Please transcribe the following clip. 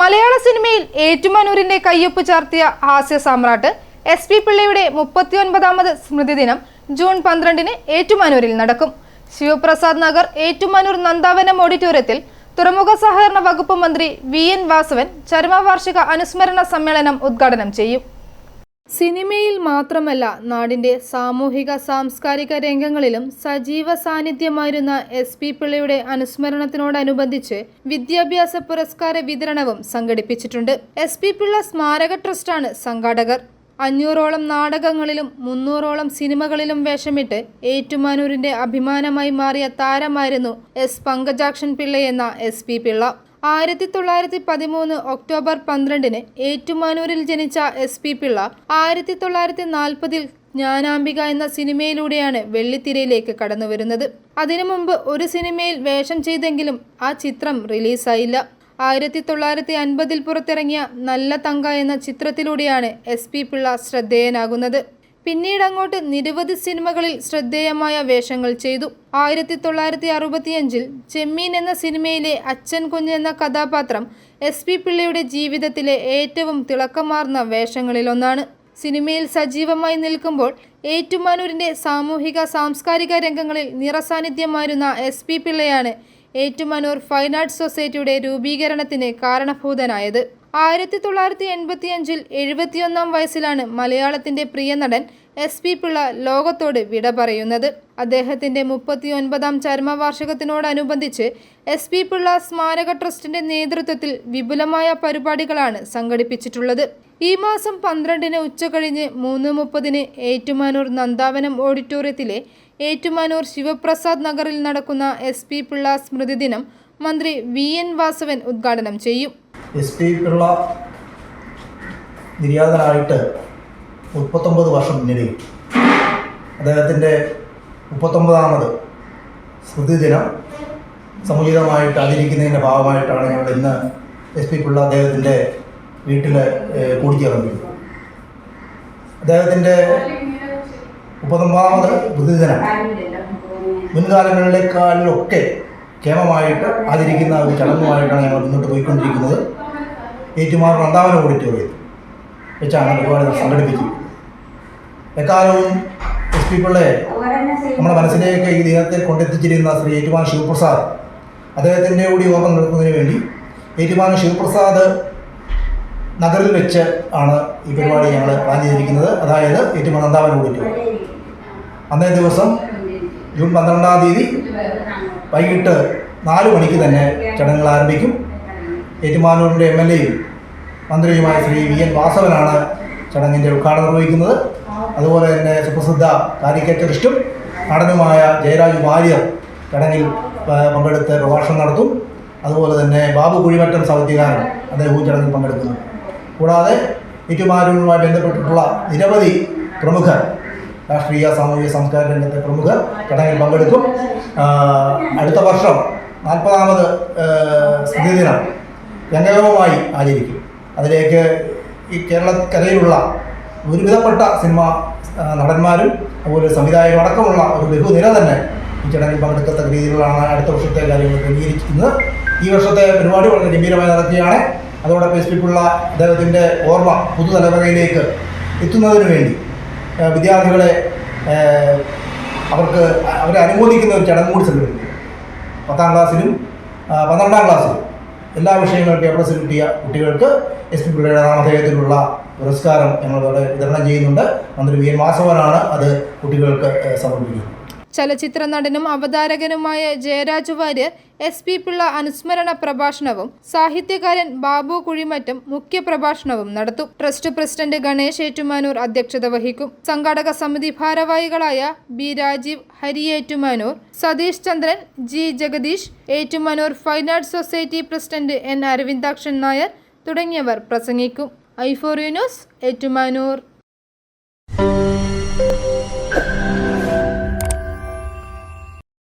മലയാള സിനിമയിൽ ഏറ്റുമാനൂരിന്റെ കയ്യൊപ്പ് ചാർത്തിയ ഹാസ്യ സാമ്രാട്ട് എസ് പി പിള്ളയുടെ മുപ്പത്തിയൊൻപതാമത് സ്മൃതിദിനം ജൂൺ പന്ത്രണ്ടിന് ഏറ്റുമാനൂരിൽ നടക്കും. ശിവപ്രസാദ് നഗർ ഏറ്റുമാനൂർ നന്ദാവനം ഓഡിറ്റോറിയത്തിൽ തുറമുഖ സഹകരണ വകുപ്പ് മന്ത്രി വി എൻ വാസവൻ ചരമവാർഷിക അനുസ്മരണ സമ്മേളനം ഉദ്ഘാടനം ചെയ്യും. സിനിമയിൽ മാത്രമല്ല നാടിന്റെ സാമൂഹിക സാംസ്കാരിക രംഗങ്ങളിലും സജീവ സാന്നിധ്യമായിരുന്ന എസ് പി പിള്ളയുടെ അനുസ്മരണത്തിനോടനുബന്ധിച്ച് വിദ്യാഭ്യാസ പുരസ്കാര വിതരണവും സംഘടിപ്പിച്ചിട്ടുണ്ട്. എസ് പി പിള്ള സ്മാരക ട്രസ്റ്റാണ് സംഘാടകർ. അഞ്ഞൂറോളം നാടകങ്ങളിലും മുന്നൂറോളം സിനിമകളിലും വേഷമിട്ട് ഏറ്റുമാനൂരിന്റെ അഭിമാനമായി മാറിയ താരമായിരുന്നു എസ് പങ്കജാക്ഷൻ പിള്ളയെന്ന എസ് പി പിള്ള. ആയിരത്തി തൊള്ളായിരത്തി പതിമൂന്ന് ഒക്ടോബർ പന്ത്രണ്ടിന് ഏറ്റുമാനൂരിൽ ജനിച്ച എസ് പി പിള്ള ആയിരത്തി തൊള്ളായിരത്തി നാൽപ്പതിൽ ജ്ഞാനാംബിക എന്ന സിനിമയിലൂടെയാണ് വെള്ളിത്തിരയിലേക്ക് കടന്നുവരുന്നത്. അതിനു മുമ്പ് ഒരു സിനിമയിൽ വേഷം ചെയ്തെങ്കിലും ആ ചിത്രം റിലീസായില്ല. ആയിരത്തി തൊള്ളായിരത്തി അൻപതിൽ പുറത്തിറങ്ങിയ നല്ല തങ്ക എന്ന ചിത്രത്തിലൂടെയാണ് എസ് പി പിള്ള ശ്രദ്ധേയനാകുന്നത്. പിന്നീട് അങ്ങോട്ട് നിരവധി സിനിമകളിൽ ശ്രദ്ധേയമായ വേഷങ്ങൾ ചെയ്തു. ആയിരത്തി തൊള്ളായിരത്തി അറുപത്തിയഞ്ചിൽ ചെമ്മീൻ എന്ന സിനിമയിലെ അച്ഛൻ കുഞ്ഞ് എന്ന കഥാപാത്രം എസ് പി പിള്ളയുടെ ജീവിതത്തിലെ ഏറ്റവും തിളക്കമാർന്ന വേഷങ്ങളിലൊന്നാണ്. സിനിമയിൽ സജീവമായി നിൽക്കുമ്പോൾ ഏറ്റുമാനൂരിന്റെ സാമൂഹിക സാംസ്കാരിക രംഗങ്ങളിൽ നിറസാന്നിധ്യമായിരുന്ന എസ് പി പിള്ളയാണ് ഏറ്റുമാനൂർ ഫൈൻ ആർട്സ് സൊസൈറ്റിയുടെ രൂപീകരണത്തിന് കാരണഭൂതനായത്. ആയിരത്തി തൊള്ളായിരത്തി എൺപത്തിയഞ്ചിൽ എഴുപത്തിയൊന്നാം വയസ്സിലാണ് മലയാളത്തിന്റെ പ്രിയ നടൻ എസ് പി പിള്ള ലോകത്തോട് വിട പറയുന്നത്. അദ്ദേഹത്തിന്റെ മുപ്പത്തിയൊൻപതാം ചരമവാർഷികത്തിനോടനുബന്ധിച്ച് എസ് പി പിള്ള സ്മാരക ട്രസ്റ്റിന്റെ നേതൃത്വത്തിൽ വിപുലമായ പരിപാടികളാണ് സംഘടിപ്പിച്ചിട്ടുള്ളത്. ഈ മാസം പന്ത്രണ്ടിന് ഉച്ചകഴിഞ്ഞ് മൂന്ന് മുപ്പതിന് ഏറ്റുമാനൂർ നന്ദാവനം ഓഡിറ്റോറിയത്തിലെ ഏറ്റുമാനൂർ ശിവപ്രസാദ് നഗറിൽ നടക്കുന്ന എസ് പി പിള്ള സ്മൃതിദിനം മന്ത്രി വി എൻ വാസവൻ ഉദ്ഘാടനം ചെയ്യും. എസ് പി പിള്ള നിര്യാതനായിട്ട് മുപ്പത്തൊമ്പത് വർഷം പിന്നിടുകയും അദ്ദേഹത്തിന്റെ മുപ്പത്തൊമ്പതാമത് സ്മൃതി ദിനം സമുചിതമായിട്ട് ആചരിക്കുന്നതിന്റെ ഭാഗമായിട്ടാണ് ഞങ്ങൾ ഇന്ന് എസ് പി പിള്ള അദ്ദേഹത്തിന്റെ വീട്ടിൽ കൂടിച്ചേർന്നത് അദ്ദേഹത്തിന്റെ മുപ്പത്തൊമ്പതാമത് സ്മൃതി ദിനം മുൻകാലങ്ങളിലേക്കാളിലൊക്കെ ക്ഷേമമായിട്ട് ആചരിക്കുന്ന ഒരു ചടങ്ങുമായിട്ടാണ് ഞങ്ങൾ മുന്നോട്ട് പോയിക്കൊണ്ടിരിക്കുന്നത്. ഏറ്റുമാർ നന്ദാവന ഓഡിറ്റോറിയത്തിൽ വെച്ചാണ് പരിപാടി സംഘടിപ്പിക്കുന്നത് എക്കാലവും എസ് പി നമ്മുടെ മനസ്സിലേക്ക് ഈ ദിനത്തെ കൊണ്ടെത്തിച്ചിരുന്ന ശ്രീ ഏറ്റുമാൻ ശിവപ്രസാദ് അദ്ദേഹത്തിന്റെ കൂടി ഓർമ്മ നിൽക്കുന്നതിന് വേണ്ടി ഏറ്റുമാൻ ശിവപ്രസാദ് നഗറിൽ വെച്ച് ആണ് ഈ പരിപാടി ഞങ്ങൾ പ്ലാൻ ചെയ്തിരിക്കുന്നത്. അതായത് ഏറ്റുമാൻ നന്ദാവന ഓഡിറ്റോറിയം. അന്നേ ദിവസം ജൂൺ പന്ത്രണ്ടാം തീയതി വൈകിട്ട് നാല് മണിക്ക് തന്നെ ചടങ്ങുകൾ ആരംഭിക്കും. ഏറ്റുമാനൂരിന്റെ എം എൽ എയും മന്ത്രിയുമായ ശ്രീ വി എൻ വാസവനാണ് ചടങ്ങിന്റെ ഉദ്ഘാടനം നിർവഹിക്കുന്നത്. അതുപോലെ തന്നെ സുപ്രസിദ്ധ കാരിക്കേറ്ററിസ്റ്റും നടനുമായ ജയരാജ് വാര്യർ ചടങ്ങിൽ പങ്കെടുത്ത് പ്രഭാഷണം നടത്തും. അതുപോലെ തന്നെ ബാബു കുഴിമറ്റം സാഹിത്യകാരൻ അദ്ദേഹവും ചടങ്ങിൽ പങ്കെടുക്കുന്നു. കൂടാതെ ഏറ്റുമാനൂരുമായി ബന്ധപ്പെട്ടിട്ടുള്ള നിരവധി പ്രമുഖർ രാഷ്ട്രീയ സാമൂഹിക സംസ്കാര രംഗത്തെ പ്രമുഖർ ചടങ്ങിൽ പങ്കെടുക്കും. അടുത്ത വർഷം നാൽപ്പതാമത് സ്ഥിതി ദിനം രംഗകവുമായി ആചരിക്കും. അതിലേക്ക് ഈ കേരള കേരളക്കരയിലുള്ള ഒരുവിധപ്പെട്ട സിനിമ നടന്മാരും അതുപോലെ സംവിധായകരും അടക്കമുള്ള ഒരു ബഹുനിര തന്നെ ഈ ചടങ്ങിൽ പങ്കെടുക്കത്തക്ക രീതിയിലാണ് അടുത്ത വർഷത്തെ കാര്യങ്ങൾ ക്രമീകരിക്കുന്നത് ഈ വർഷത്തെ പരിപാടി വളരെ ഗംഭീരമായി നടക്കുകയാണ്. അതോടൊപ്പം എസ് പി പിള്ള അദ്ദേഹത്തിന്റെ ഓർമ്മ പുതുതലമുറയിലേക്ക് എത്തുന്നതിന് വേണ്ടി വിദ്യാർത്ഥികളെ അവർക്ക് അവരെ അനുമോദിക്കുന്ന ഒരു ചടങ്ങ് കൂടി സംഘടിപ്പിക്കും. പത്താം ക്ലാസ്സിലും പന്ത്രണ്ടാം ക്ലാസ്സിലും. എല്ലാ വിഷയങ്ങൾക്കും എ പ്ലസ് കിട്ടിയ കുട്ടികൾക്ക് എസ് പി പിള്ളയുടെ നാമധേയത്തിലുള്ള പുരസ്കാരം ഞങ്ങളിവിടെ വിതരണം ചെയ്യുന്നുണ്ട്. മന്ത്രി വി എൻ വാസവനാണ് അത് കുട്ടികൾക്ക് സമർപ്പിക്കുന്നത്. ചലച്ചിത്ര നടനും അവതാരകനുമായ ജയരാജ് വാര്യർ എസ് പി പിള്ള അനുസ്മരണ പ്രഭാഷണവും സാഹിത്യകാരൻ ബാബു കുഴിമറ്റം മുഖ്യ പ്രഭാഷണവും നടത്തും. ട്രസ്റ്റ് പ്രസിഡന്റ് ഗണേഷ് ഏറ്റുമാനൂർ അധ്യക്ഷത വഹിക്കും. സംഘാടക സമിതി ഭാരവാഹികളായ B Rajeev Hari Ettumanoor Satheesh Chandran G Jagadeesh Ettumanoor fine arts society president N Aravindakshan Nair തുടങ്ങിയവർ പ്രസംഗിക്കും. ഐഫോറിയ ന്യൂസ് ഏറ്റുമാനൂർ.